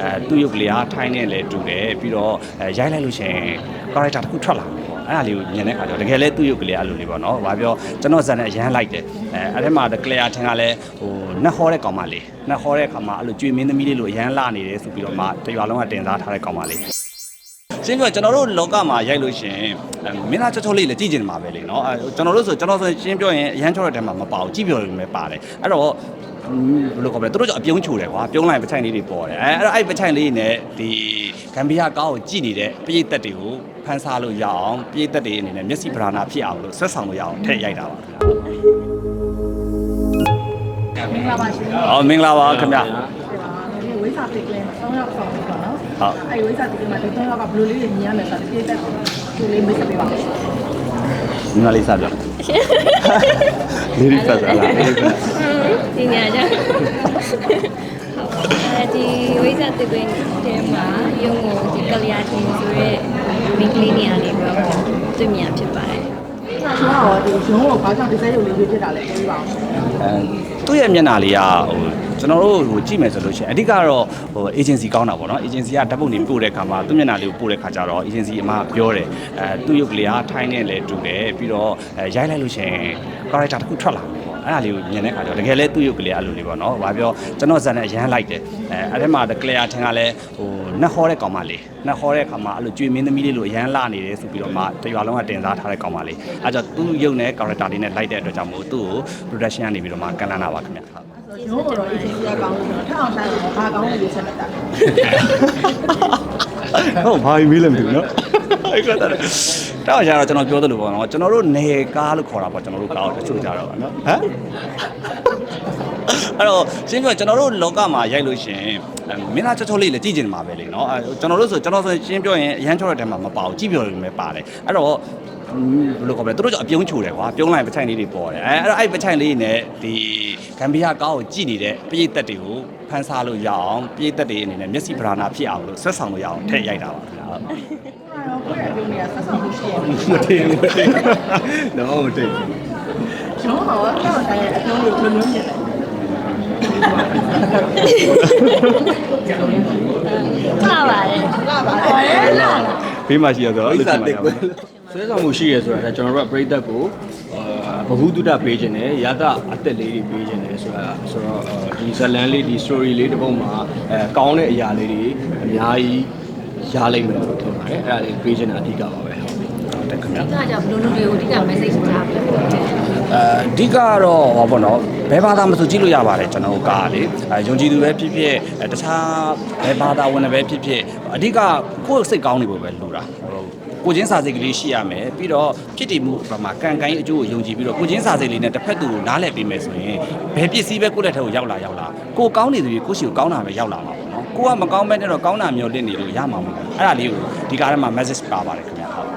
အဲသူ့ရုပ်ကလေးကထိုင်းနဲ့လည်းတူတယ်ပြီးတော့အဲရိုက်လိုက်လို့ရှိရင် character တစ်ခုထွက်လာမယ်ပေါ့အဲ့ဒါလေးကိုမြင်တဲ့အခါကျတော့တကယ်လဲသူ့ရုပ်ကလေးအဲ့လိုလေးပေါ့နော်ဘာပြောကျွန်တော်ဇာတ်နဲ့အရန်လိုက်တယ်အဲအဲ့ထဲမှာ clear ထင်ကလည်းဟိုနှက်ဟောတဲ့ကောင်မလေးနှက်ဟောတဲ့ခါမှာအဲ့လိုကြွေမင်းသမီးလေးလိုအရန်လာနေတယ်ဆိုပြီးတော့မှတရွာလုံးကတင်စားထားတဲ့ကောင်မလေးရှင်းပြောကျွန်တော်တို့လောကမှာရိုက်လို့ရှရင်အဲမင်းသားချောချောလေးလည်းကြည့်ကျင်မှာပဲလေနော်အဲကျွန်တော်တို့ဆိုကျွန်တော်ဆိုရှင်းပြောရင်အရန်ချောတဲ့တဲမှာမပါဘူးကြည့်ပြောလို့ပဲပါတယ်အဲ့တော့ဟွန်း ဘယ်လိုခေါ်မလဲသူတို့ကြောင့်အပြုံးချိုတယ်ကွာပြုံးလိုက်ပချိုင်လေးတွေပေါ်တယ်အဲအဲ့တော့အဲ့ပချိုင်လေးနဲ့ဒီဂမ်ဘီယာကားကိုကြည့်နေတဲ့ပြည်သက်တွေကိုဖန်ဆားလို့ရအောင်ပြည်သက်တွေအနေနဲ့မျက်စိပဓာနာဖြစ်အောင်လို့ဆက်ဆောင်လို့ရအောင်ထည့်ရိုက်တာပါခင်ဗျာမင်္ဂလာပါရှင်ဟောမင်္ဂလာပါခင်ဗျာဒီဝိဇာတိတ်ကလေးဆောင်းရောက်ဆောင်ပြီပေါ့နော်ဟုတ်အဲ့ဝိဇာတိတ်ကလေးမှာဒီတော့ကဘယ်လိုလေးတွေမြင်ရမယ်ဆိုတော့ဒီတက်ကိုဒီလေးမိတ်ဆက်ပေးပါမယ်ရှင်မင်္ဂလာလေးစပြောလေးရီဖတ်စားလား လေးရီဖတ်ဒီညကြအဲဒီဝိဇ္ဇာတစ်ပင်းတဲမှာရုံကိုဒီကလျာတင်ဆိုရဲမိန်းကလေးနေရာလေးပဲပေါ့တွေ့မြင်ဖြစ်ပါတယ်ကျွန်တော်ရောဒီရုံးကိုဘာကြောင့်ဒီစက်ရုပ်လေးရွေးဖြစ်တာလဲပြောပြပါဦးအဲသူ့ရဲ့မျက်နှာလေးကဟိုကျွန်တော်တို့ဟိုကြည့်မယ်ဆိုလို့ရှိရင်အဓိကတော့ဟို agency ကောင်းတာပေါ့နော် agency ကဓာတ်ပုံတွေပို့တဲ့ခါမှာသူ့မျက်နှာလေးကိုပို့တဲ့ခါကျတော့ agency အမကပြောတယ်အဲသူ့ရုပ်ကလေးကထိုင်းနဲ့လည်းတူတယ်ပြီးတော့အဲရိုက်လိုက်လို့ရှိရင် character တစ်ခုထွက်လာမယ်ပေါ့ အဲ့ဒါလေးကိုမြင်တဲ့ခါကျတော့တကယ်လဲသူ့ရုပ်ကလေးအဲ့လိုလေးပေါ့နော်ဘာပြောကျွန်တော်ဇာတ်နဲ့အရန်လိုက်တယ်အဲအဲ့ထဲမှာ clear ထင်ကလည်းဟိုနှက်ဟောတဲ့ကောင်မလေးနှက်ဟောတဲ့ခါမှာအဲ့လိုကြွေမင်းသမီးလေးလိုအရန်လာနေတယ်ဆိုပြီးတော့မှတရွာလုံးကတင်စားထားတဲ့ကောင်မလေးအဲ့ကြောင့်သူ့ရုပ်နဲ့ character လေးနဲ့လိုက်တဲ့အတွက်ကြောင့်မို့သူ့ကို production ကနေပြီးတော့မှကန်လန်းတာပါခင်ဗျဟုတ်ရုံးကိုတော့ agency ကကောင်းလို့ဆိုတော့ထအောင်ဆိုင်ကိုဘာကောင်းလဲရွေးချက်လိုက်တာဟုတ်ဘာမေးလဲမသိဘူးနော်အဲ့ကတည်းကတော က်ကြတော့ကျွန်တော်ပြောသလိုပေါ့နော်ကျွန်တော်တို့နေကားလို့ခေါ်တာပေါ့ကျွန်တော်တို့ကားကိုတချို့ကြတော့ပါနော်ဟမ်အဲ့တော့ရှင်းပြောကျွန်တော်တို့လောကမှာရိုက်လို့ရှရင်အဲမင်းသားချောချောလေးလည်းကြည့်ကျင်မှာပဲလေနော်အဲကျွန်တော်တို့ဆိုကျွန်တော်ဆိုရှင်းပြောရင်အရန်ချောတဲ့တဲမှာမပါဘူးကြည့်ပြောလို့ပဲပါတယ်အဲ့တော့ဟွန်းဘယ်လိုခေါ်မလဲသူတို့ကြောင့်အပြုံးချိုတယ်ကွာပြုံးလိုက်ပချိုင်လေးတွေပေါ်တယ်အဲအဲ့တော့အဲ့ပချိုင်လေးနဲ့ဒီဂမ်ဘီယာကားကိုကြည့်နေတဲ့ပြည်သက်တွေကိုဖန်ဆားလို့ရအောင်ပြည်သက်တွေအနေနဲ့မျက်စိပဓာနာဖြစ်အောင်လို့ဆက်ဆောင်လို့ရအောင်ထည့်ရိုက်တာပါခင်ဗျာဟု တ်အဲ့တော့ကိုယ့်ရဲ့အပြုံးတွေကဆက်ဆောင်မှုရှိရမယ်မထင်မထင်တော့မထင်ရုံးကတော့ထအောင်ဆိုင်ရဲ့အပြုံးတွေကိုဘယ်လိုမြင်လဲလှပါတယ်လာပါတော့လာဘေးမှာရှိရဆိုတော့အဲ့လိုရှိမှာရပါဆွဲဆောင်မှုရှိရဆိုတာဒါကျွန်တော်တို့ကပြိသက်ကိုအာဘ ഹു တုဒပေးခြင်းနဲ့ရတအသက်လေးတွေပေးခြင်းနဲ့ဆိုတာဆိုတော့အာဒီဇလန်လေးဒီ story လေးတစ်ပုဒ်မှာအဲကောင်းတဲ့အရာလေးတွေအများကြီးရလိမ့်မယ်လို့ထင် ပါတယ်အဲ့ဒါလေးပေးခြင်းတာအဓိကပါပဲဟုတ်ဟုတ်တယ်ခင်ဗျာဒါကြောင့်ဘလူးလူတွေကိုအဓိက message ထားပြီးတော့အဲအဓိကတော့ဟောပေါ့နော်ဘယ်ဘာသာမဆိုကြည့်လို့ရပါတယ်ကျွန်တော်တို့ကားလေအဲယုံကြည်သူပဲဖြစ်ဖြစ်အဲတခြားဘယ်ဘာသာဝင်တွေပဲဖြစ်ဖြစ်အဓိကကိုယ့်စိတ်ကောင်းနေဖို့ပဲလိုတာဟိုကိုချင်းစာစိတ်ကလေးရှိရမယ်ပြီးတော့ဖြစ်တည်မှုဘာမှာကံကိုင်းအကျိုးကိုယုံကြည်ပြီးတော့ကိုချင်းစာစိတ်လေးနဲ့တစ်ဖက်သူကိုနားလည်ပေးမယ်ဆိုရင်ဘယ်ပစ္စည်းပဲကိုယ့်လက်ထဲကိုရောက်လာရောက်လာကိုကောင်းနေသူကြီးကိုယ့်ရှိကိုကောင်းတာပဲရောက်လာမှာပေါ့နော် ကိုကမကောင်းမဲ့နဲ့တော့ကောင်းတာမျိုးလင့်နေလို့ရမှာမဟုတ်ဘူးအဲ့ဒါလေးကိုဒီကားထဲမှာ message ပါပါတယ်ခင်ဗျာဟုတ်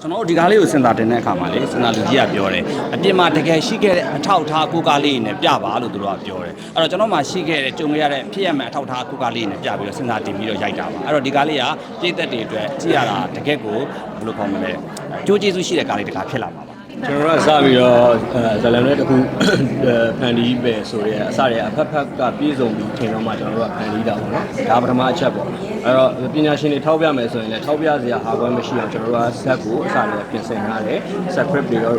ကျွန်တော်တို့ဒီကားလေးကိုစဉ်းစားတင်တဲ့အခါမှာလေစဉ်းစားလူကြီးကပြောတယ်အပြင်မှာတကယ်ရှိခဲ့တဲ့အထောက်အထားကိုကားလေးနဲ့ပြပါလို့သူတို့ကပြောတယ်အဲ့တော့ကျွန်တော်မှရှိခဲ့တဲ့ကြုံခဲ့ရတဲ့ဖြစ်ရမယ့်အထောက်အထားကိုကားလေးနဲ့ပြပြီးတော့စဉ်းစားတင်ပြီးတော့ရိုက်တာပါအဲ့တော့ဒီကားလေးကပြည်သက်တွေအတွက်ကြည့်ရတာတကယ်ကိုဘယ်လိုခေါ်မလဲအကျိုးကျေးဇူးရှိတဲ့ကားလေးတစ်ခါဖြစ်လာမှာပါ ကျွန်တော်တို့ကစပြီးတော့အဲဇလန်လေးတစ်ခုဖန်တီးပဲဆိုရဲအစရဲအဖက်ဖက်ကပြေဆုံးပြီးထင်တော့မှကျွန်တော်တို့ကဖန်တီးတာပေါ့နော်ဒါပထမအချက်ပေါ့အဲ့တော့ပညာရှင်တွေထောက်ပြမယ်ဆိုရင်လည်းထောက်ပြစရာဟာကွဲမရှိအောင်ကျွန်တော်တို့ကဇက်ကိုအစရဲပြင်ဆင်ထားတယ် script တွေတော့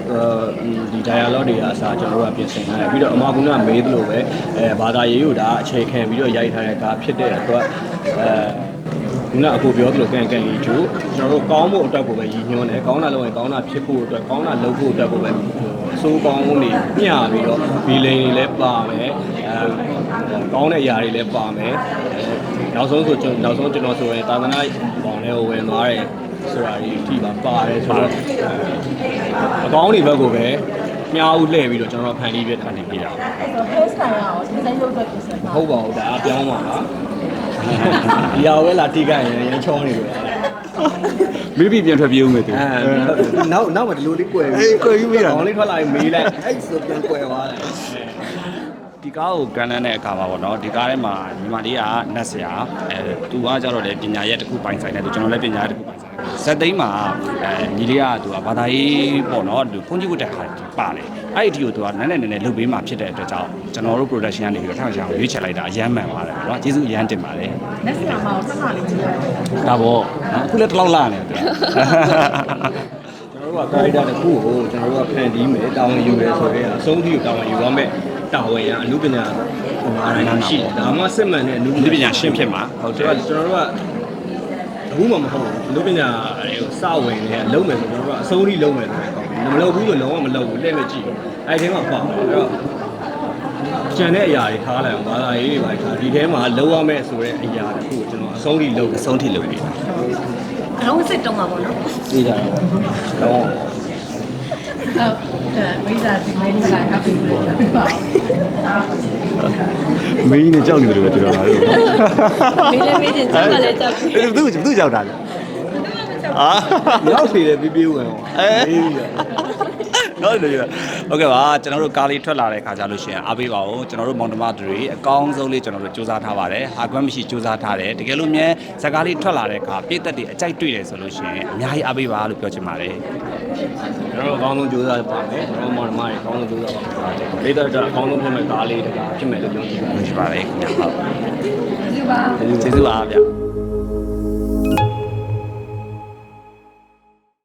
ဒီ dialogue တွေကအစားကျွန်တော်တို့ကပြင်ဆင်ထားတယ်ပြီးတော့အမကုနာမေးသလိုပဲအဲဘာသာရေးကိုဒါအခြေခံပြီးတော့ရိုက်ထားတဲ့ကားဖြစ်တဲ့အတွက်အဲ ခုနအခုပြောသလိုကန်ကန်ကြီးကျိုးကျွန်တော်တို့ကောင်းဖို့အတွက်ကိုပဲရည်ညွှန်းတယ်ကောင်းတာလုပ်ရင်ကောင်းတာဖြစ်ဖို့အတွက်ကောင်းတာလုပ်ဖို့အတွက်ကိုပဲအစိုးကောင်းနေမျှပြီးတော့ဘီလိန်တွေလည်းပါမယ်အဲကောင်းတဲ့အရာတွေလည်းပါမယ်အဲနောက်ဆုံးဆိုကျွန်တော်နောက်ဆုံးကျွန်တော်ဆိုရင်သာသနာပေါင်လေးကိုဝင်သွားတယ်ဆိုတာဒီအထိပါပါတယ်ဆိုတော့အကောင်းတွေဘက်ကိုပဲမြားဦးလှည့်ပြီးတော့ကျွန်တော်တို့ဖန်တီးပြထားနေပြတာအဲ့တော့ hair style ရောဒီစက်ရုပ်အတွက်ပြင်ဆင်မတာဟုတ်ပါဘူးဒါအပြောင်းပါလား ဒီဟာဝဲလာတိကရင်ရမ်းချောနေလို့မိပြီပြန်ထွက်ပြေးဦးမယ်သူအဲနောက်နောက်မှဒီလိုလေးကွယ်အေးကွယ်ပြီးမေးတာကောင်းလေးထွက်လာပြီးမေးလိုက်အဲ့ဆိုပြန်ကွယ်သွားတယ်ဒီ ကားကိုကန်လန်းတဲ့အခါမှာပေါ့နော်ဒီကားထဲမှာညီမလေးကနတ်ဆရာအဲသူကကြတော့လေပညာရဲ့တစ်ခုပိုင်ဆိုင်တယ်သူကျွန်တော်လည်းပညာရဲ့တစ်ခုပိုင်ဆိုင်တယ်ဇက်သိန်းမှာအဲညီလေးကသူကဘာသာရေးပေါ့နော်သူဖုန်ကြီးဝတ်တဲ့ခါပါတယ်အဲ့ဒီအတီကိုသူကနည်းနည်းနည်းနည်းလုပ်ပေးမှဖြစ်တဲ့အတွက်ကြောင့်ကျွန်တော်တို့ production ကနေပြီးတော့ထောက်ချအောင်ရွေးချယ်လိုက်တာအရန်မှန်ပါတယ်ပေါ့နော်ကျေးဇူးအရန်တင်ပါတယ်လက်စရာမအောင်ဆက်လာလေးကြည့်ရတယ်ဒါပေါ့နော်အခုလည်းတစ်လောက်လာနေတယ်ကျွန်တော်တို့က character တစ်ခုကိုကျွန်တော်တို့ကဖန်တီးမယ်တာဝန်ယူရဲဆိုရဲအဆုံးထိကိုတာဝန်ယူရမယ် တာဝန်ရအမှုပညာမာတိုင်းရှိတယ်ဒါမှစစ်မှန်တဲ့အမှုဒီပညာရှင်းဖြစ်မှာဟုတ်တယ် ကျွန်တော်တို့ကအခုမှမဟုတ်ဘူးအမှုပညာတွေကိုစဝင်နေအလုံးမယ်ဆိုကျွန်တော်တို့ကအဆုံးထိလုံးမယ်ဆိုတဲ့ကောင်မလုပ်ဘူးဆိုလုံးဝမလုပ်ဘူးလက်မကြည့်အဲ့ဒီထဲမှာပေါ့အဲ့တော့ကျန်တဲ့အရာတွေထားလိုက်အောင်ဘာသာရေးတွေပါထားဒီထဲမှာလုံးဝမဲ့ဆိုတဲ့အရာတခုကိုကျွန်တော်အဆုံးထိလုံးအဆုံးထိလုပ်ပြီအလုံးစစ်တုံးပါပေါ့နော်သိကြတော့လုံးဝဟုတ်အဲမိသားစုမိန်းမလိုက်ဟပ်ပြီးလို့ပါ မင်းနဲ့ကြောက်နေတယ်လို့ပြောတာလေမင်းလည်းမင်းတင်ကြောက်တာလည်းကြောက်ပြီအဲ့သူ့သူ့ကြောက်တာလေအာရောက်စီတယ်ပြပြဝင်အောင်အေးနော်လေဟုတ်ကဲ့ပါကျွန်တော်တို့ကားလေးထွက်လာတဲ့ခါကြလို့ရှိရင်အားပေးပါအောင်ကျွန်တော်တို့မောင်တမတွေအကောင်းဆုံးလေးကျွန်တော်တို့စူးစမ်းထားပါတယ်ဟာကွမ်းမရှိစူးစမ်းထားတယ်တကယ်လို့မြဲဇာကားလေးထွက်လာတဲ့ခါပြည့်သက်တွေအကြိုက်တွေ့တယ်ဆိုလို့ရှိရင်အများကြီးအားပေးပါလို့ပြောချင်ပါတယ် ကျွန်တော်တို့အကောင်းဆုံးကြိုးစားပါမယ်ကျွန်တော်မောင်နှမတွေအကောင်းဆုံးကြိုးစားပါမယ်ဒေတာတော့အကောင်းဆုံးဖြစ်မဲ့ကားလေးတကားဖြစ်မဲ့လို့ပြောချင်ပါတယ်ဖြစ်ပါတယ်ခင်ဗျာဟုတ်ဒီပါကျေးဇူးပါဗျာ